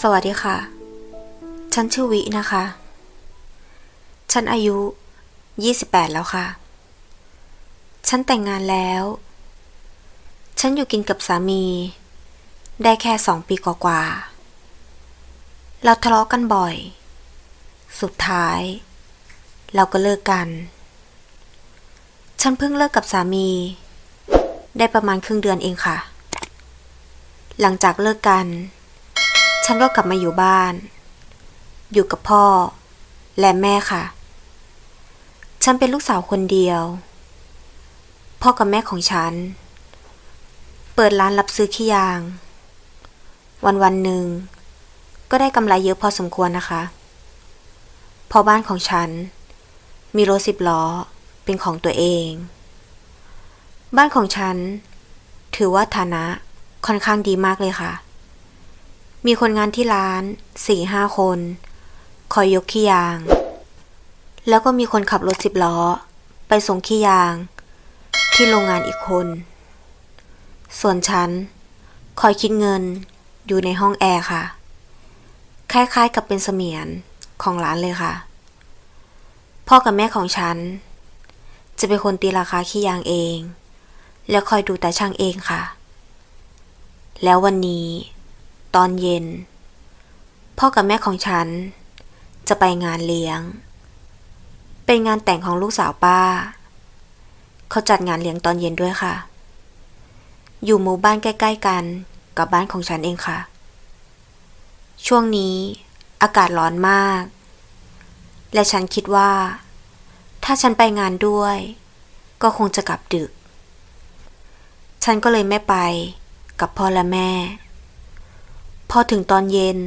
สวัสดีค่ะ ฉันชื่อวินะคะ ฉันอายุ 28 แล้วค่ะ ฉันแต่งงานแล้ว ฉันอยู่กินกับสามี ได้แค่สองปีกว่าๆ เราทะเลาะกันบ่อย สุดท้าย เราก็เลิกกัน ฉันเพิ่งเลิกกับสามี ได้ประมาณครึ่งเดือนเองค่ะ หลังจากเลิกกัน ฉันก็กลับมาอยู่บ้าน อยู่กับพ่อ และแม่ค่ะ ฉันเป็นลูกสาวคนเดียว พ่อกับแม่ของฉัน เปิดร้านรับซื้อขี้ยาง วันวันๆหนึ่ง ก็ได้กำไรเยอะพอสมควรนะคะ พอบ้านของฉัน มีรถสิบล้อเป็นของตัวเอง บ้านของฉัน ถือว่าฐานะค่อนข้างดีมากเลยค่ะ มีคนงานที่ร้านสี่ห้าคน คอยยกขี้ยาง แล้วก็มีคนขับรถสิบล้อ ไปส่งขี้ยาง ที่โรงงานอีกคน ส่วนฉัน คอยคิดเงินอยู่ในห้องแอร์ค่ะ คล้ายๆกับเป็นเสมียนของร้านเลยค่ะ พ่อกับแม่ของฉัน จะเป็นคนตีราคาขี้ยางเอง แล้วคอยดูแต่ช่างเองค่ะ แล้ววันนี้ ตอนเย็น พ่อกับแม่ของฉัน จะไปงานเลี้ยง เป็นงานแต่งของลูกสาวป้า เขาจัดงานเลี้ยงตอนเย็นด้วยค่ะ อยู่หมู่บ้านใกล้ ๆ กันกับบ้านของฉันเองค่ะ ช่วงนี้อากาศร้อนมาก และฉันคิดว่า ถ้าฉันไปงานด้วย ก็คงจะกลับดึก ฉันก็เลยไม่ไปกับพ่อและแม่ อถึงตอนเย็น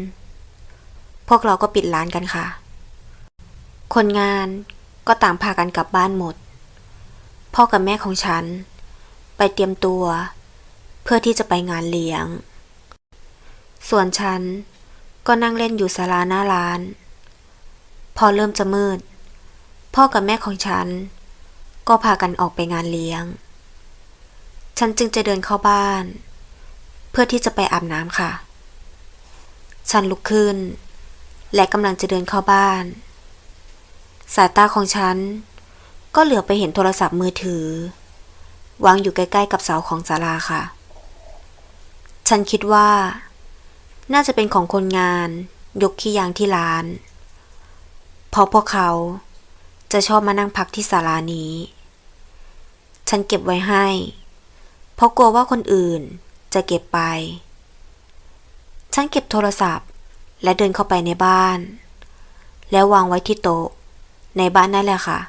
พวกเราก็ปิดร้านกันค่ะ คนงานก็ต่างพากันกลับบ้านหมด พ่อกับแม่ของฉัน ไปเตรียมตัว เพื่อที่จะไปงานเลี้ยง ส่วนฉันก็นั่งเล่นอยู่ศาลาหน้าร้าน พอเริ่มจะมืด พ่อกับแม่ของฉัน ก็พากันออกไปงานเลี้ยง ฉันจึงจะเดินเข้าบ้าน เพื่อที่จะไปอาบน้ำค่ะ ฉันลุกขึ้น และกำลังจะเดินเข้าบ้าน สายตาของฉัน ก็เหลือไปเห็นโทรศัพท์มือถือ วางอยู่ใกล้ๆกับเสาของศาลาค่ะ ฉันคิดว่า น่าจะเป็นของคนงาน ยกขี้ยางที่ร้าน เพราะพวกเขาจะชอบมานั่งพักที่ศาลานี้ ฉันเก็บไว้ให้ เพราะกลัวว่าคนอื่นจะเก็บไป ฉันเก็บโทรศัพท์ และเดินเข้าไปในบ้าน แล้ววางไว้ที่โต๊ะ ในบ้านนั่นแหละค่ะ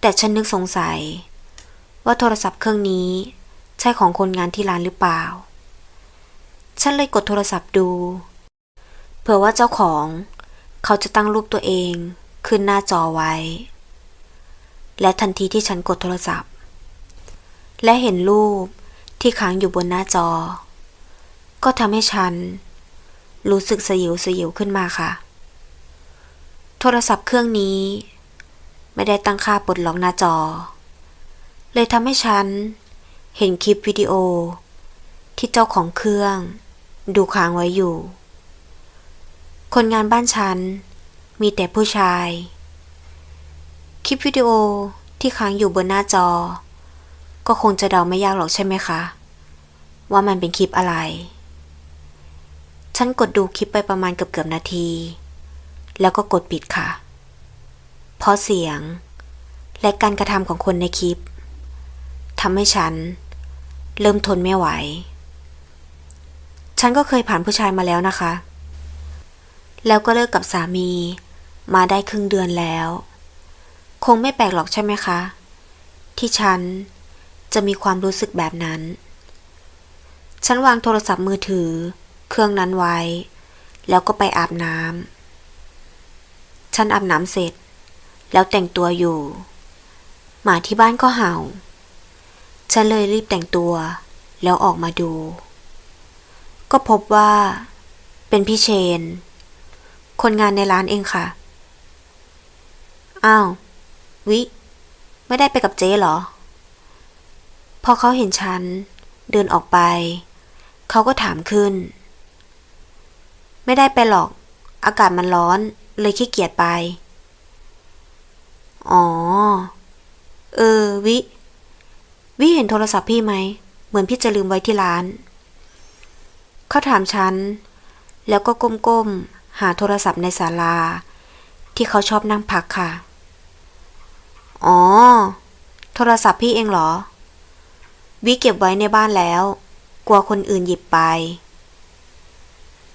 แต่ฉันนึกสงสัย ว่าโทรศัพท์เครื่องนี้ ใช่ของคนงานที่ร้านหรือเปล่า ฉันเลยกดโทรศัพท์ดู เผื่อว่าเจ้าของ เขาจะตั้งรูปตัวเองขึ้นหน้าจอไว้ และทันทีที่ฉันกดโทรศัพท์ และเห็นรูปที่ค้างอยู่บนหน้าจอ ก็ทำให้ฉัน รู้สึกสยิวสยิวขึ้นมาค่ะ โทรศัพท์เครื่องนี้ ไม่ได้ตั้งค่าปลดล็อกหน้าจอ เลยทำให้ฉัน เห็นคลิปวิดีโอ ที่เจ้าของเครื่อง ดูค้างไว้อยู่ คนงานบ้านฉัน มีแต่ผู้ชาย คลิปวิดีโอที่ค้างอยู่บนหน้าจอ ก็คงจะเดาไม่ยากหรอกใช่ไหมคะว่ามันเป็นคลิปอะไร ฉันกดดูคลิปไปประมาณเกือบเกือบนาที แล้วก็กดปิดค่ะ เพราะเสียง และการกระทำของคนในคลิปทำให้ฉัน เริ่มทนไม่ไหว ฉันก็เคยผ่านผู้ชายมาแล้วนะคะ แล้วก็เลิกกับสามีมาได้ครึ่งเดือนแล้ว คงไม่แปลกหรอกใช่ไหมคะ ที่ฉันจะมีความรู้สึกแบบนั้น ฉันวางโทรศัพท์มือถือ เครื่องนั้นไว้ แล้วก็ไปอาบน้ำฉันอาบน้ำเสร็จ แล้วแต่งตัวอยู่ หมาที่บ้านก็เห่า ฉันเลยรีบแต่งตัว แล้วออกมาดู ก็พบว่า เป็นพี่เชน คนงานในร้านเองค่ะ อ้าว วิ ไม่ได้ไปกับเจ๊เหรอ พอเขาเห็นฉัน เดินออกไป เขาก็ถามขึ้น ไม่ได้ไปหรอก อากาศมันร้อน เลยขี้เกียจไป อ๋อ เออ วิ วิเห็นโทรศัพท์พี่ไหม เหมือนพี่จะลืมไว้ที่ร้าน เขาถามฉัน แล้วก็ก้มๆ หาโทรศัพท์ในศาลา ที่เขาชอบนั่งพักค่ะ อ๋อ โทรศัพท์พี่เองเหรอ วิเก็บไว้ในบ้านแล้ว กลัวคนอื่นหยิบไป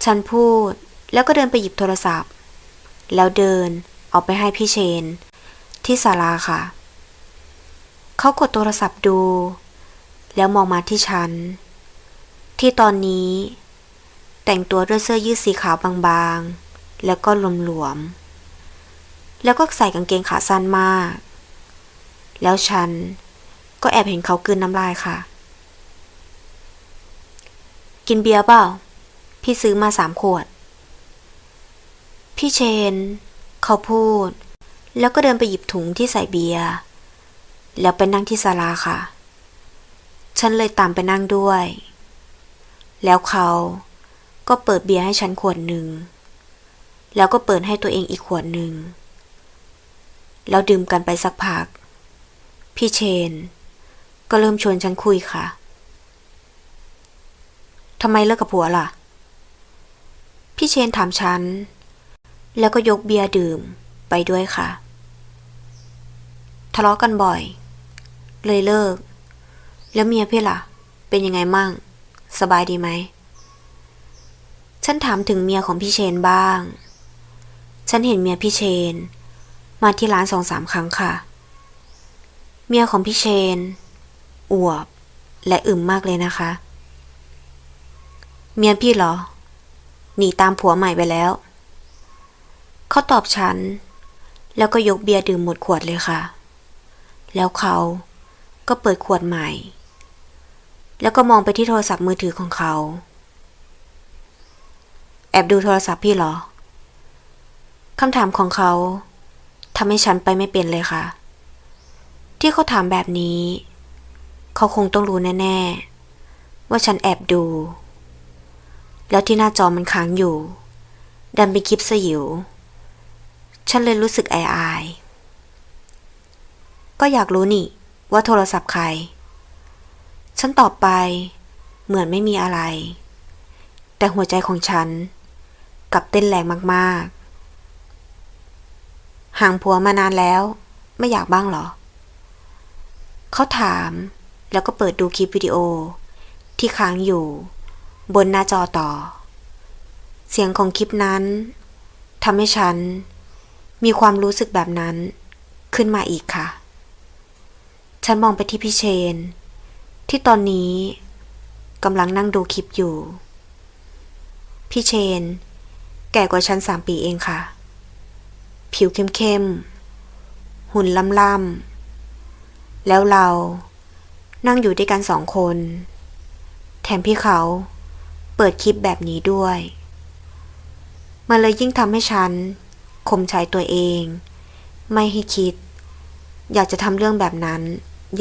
ฉันพูดแล้วก็เดินไปหยิบโทรศัพท์ แล้วเดินเอาไปให้พี่เชน ที่ศาลาค่ะ เขากดโทรศัพท์ดู แล้วมองมาที่ฉัน ที่ตอนนี้ แต่งตัวด้วยเสื้อยืดสีขาวบางๆ แล้วก็หลวมๆ แล้วก็ใส่กางเกงขาสั้นมาก แล้วฉันก็แอบเห็นเขากลืนน้ำลายค่ะ กินเบียร์เปล่า พี่ซื้อมาสามขวด พี่เชน เขาพูด แล้วก็เดินไปหยิบถุงที่ใส่เบียร์แล้วไปนั่งที่ศาลาค่ะ ฉันเลยตามไปนั่งด้วย แล้วเขาก็เปิดเบียร์ให้ฉันขวดหนึ่ง แล้วก็เปิดให้ตัวเองอีกขวดหนึ่ง แล้วดื่มกันไปสักพัก พี่เชน ก็เริ่มชวนฉันคุยค่ะทำไมเลิกกับผัวล่ะ พี่เชนถามฉัน แล้วก็ยกเบียร์ดื่มไปด้วยค่ะ ทะเลาะกันบ่อย เลยเลิก แล้วเมียพี่ล่ะ เป็นยังไงมั่ง สบายดีไหม ฉันถามถึงเมียของพี่เชนบ้าง ฉันเห็นเมียพี่เชน มาที่ร้านสองสามครั้งค่ะ เมียของพี่เชนอวบและอึมมากเลยนะคะ เมียพี่เหรอ หนีตามผัวใหม่ไปแล้ว เขาตอบฉัน แล้วก็ยกเบียร์ดื่มหมดขวดเลยค่ะ แล้วเขาก็เปิดขวดใหม่ แล้วก็มองไปที่โทรศัพท์มือถือของเขา แอบดูโทรศัพท์พี่เหรอคำถามของเขาทำให้ฉันไปไม่เป็นเลยค่ะ ที่เขาถามแบบนี้ เขาคงต้องรู้แน่ ๆ ว่าฉันแอบดู แล้วที่หน้าจอมันค้างอยู่ ดันเป็นคลิปสยิว ฉันเลยรู้สึกอายอายๆก็อยากรู้นี่ ว่าโทรศัพท์ใคร ฉันตอบไป เหมือนไม่มีอะไร แต่หัวใจของฉันกลับเต้นแรงมากๆ ห่างผัวมานานแล้ว ไม่อยากบ้างหรอ เขาถามแล้วก็เปิดดูคลิปวิดีโอที่ค้างอยู่ บนหน้าจอต่อ เสียงของคลิปนั้นทำให้ฉัน มีความรู้สึกแบบนั้นขึ้นมาอีกค่ะ ฉันมองไปที่พี่เชน ที่ตอนนี้กำลังนั่งดูคลิปอยู่ พี่เชน แก่กว่าฉันสามปีเองค่ะ ผิวเข้มๆ หุ่นล่ำๆ แล้วเรานั่งอยู่ด้วยกันสองคน แถมพี่เขา เปิดคลิปแบบนี้ด้วย มันเลยยิ่งทำให้ฉันข่มใจตัวเอง ไม่ให้คิด อยากจะทำเรื่องแบบนั้น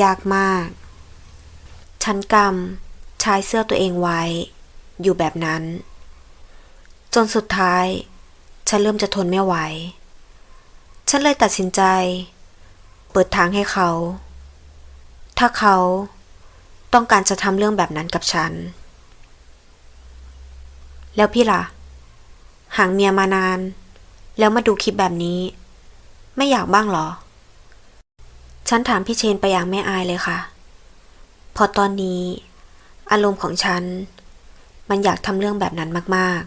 ยากมาก ฉันกำชายเสื้อตัวเองไว้ อยู่แบบนั้น จนสุดท้าย ฉันเริ่มจะทนไม่ไหว ฉันเลยตัดสินใจ เปิดทางให้เขา ถ้าเขาต้องการจะทำเรื่องแบบนั้นกับฉัน แล้วพี่ล่ะ ห่างเมียมานาน แล้วมาดูคลิปแบบนี้ ไม่อยากบ้างเหรอ ฉันถามพี่เชนไปอย่างไม่อายเลยค่ะ พอตอนนี้ อารมณ์ของฉัน มันอยากทำเรื่องแบบนั้นมาก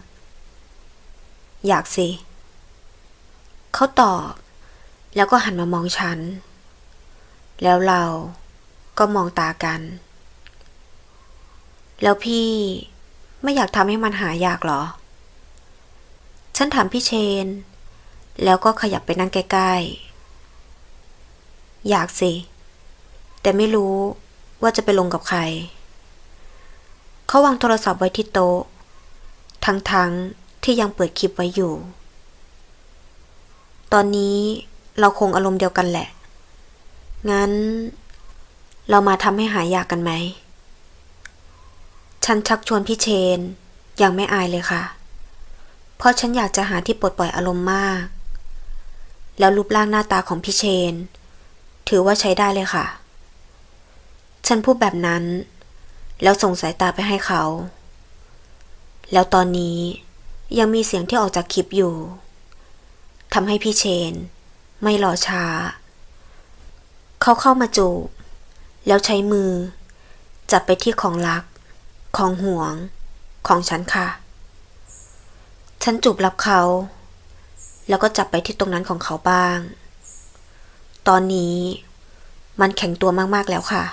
ๆ อยากสิ เขาตอบ แล้วก็หันมามองฉัน แล้วเราก็มองตากัน แล้วพี่ ไม่อยากทำให้มันหายากเหรอ ฉันถามพี่เชน แล้วก็ขยับไปนั่งใกล้ๆ อยากสิ แต่ไม่รู้ว่าจะไปลงกับใคร เขาวางโทรศัพท์ไว้ที่โต๊ะ ทั้งๆทที่ยังเปิดคลิปไว้อยู่ ตอนนี้เราคงอารมณ์เดียวกันแหละ งั้น เรามาทำให้หายยากกันไหม ฉันชักชวนพี่เชน ยังไม่อายเลยค่ะ เพราะฉันอยากจะหาที่ปลดปล่อยอารมณ์มาก แล้วรูปร่างหน้าตาของพี่เชน ถือว่าใช้ได้เลยค่ะ ฉันพูดแบบนั้น แล้วส่งสายตาไปให้เขา แล้วตอนนี้ยังมีเสียงที่ออกจากคลิปอยู่ทำให้พี่เชน ไม่รอช้า เขาเข้ามาจูบ แล้วใช้มือ จับไปที่ของรัก ของห่วง ของฉันค่ะ ฉันจูบรับเขา แล้วก็จับไปที่ตรงนั้นของเขาบ้าง ตอนนี้มันแข็งตัวมากๆแล้วค่ะ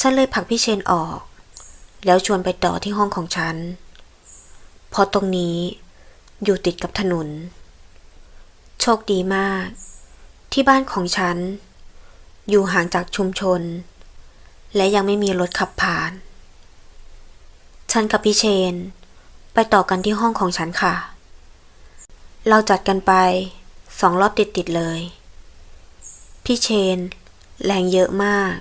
ฉันเลยผลักพี่เชนออก แล้วชวนไปต่อที่ห้องของฉัน เพราะตรงนี้อยู่ติดกับถนน โชคดีมาก ที่บ้านของฉัน อยู่ห่างจากชุมชน และยังไม่มีรถขับผ่าน ฉันกับพี่เชน ไปต่อกันที่ห้องของฉันค่ะ เราจัดกันไปสองรอบติดๆเลย พี่เชน แรงเยอะมาก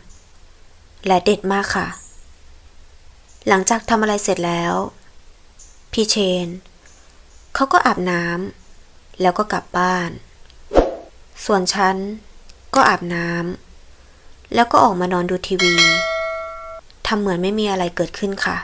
และเด็ดมากค่ะ หลังจากทำอะไรเสร็จแล้ว พี่เชน เขาก็อาบน้ำแล้วก็กลับบ้าน ส่วนฉันก็อาบน้ำแล้วก็ออกมานอนดูทีวีทำเหมือนไม่มีอะไรเกิดขึ้นค่ะ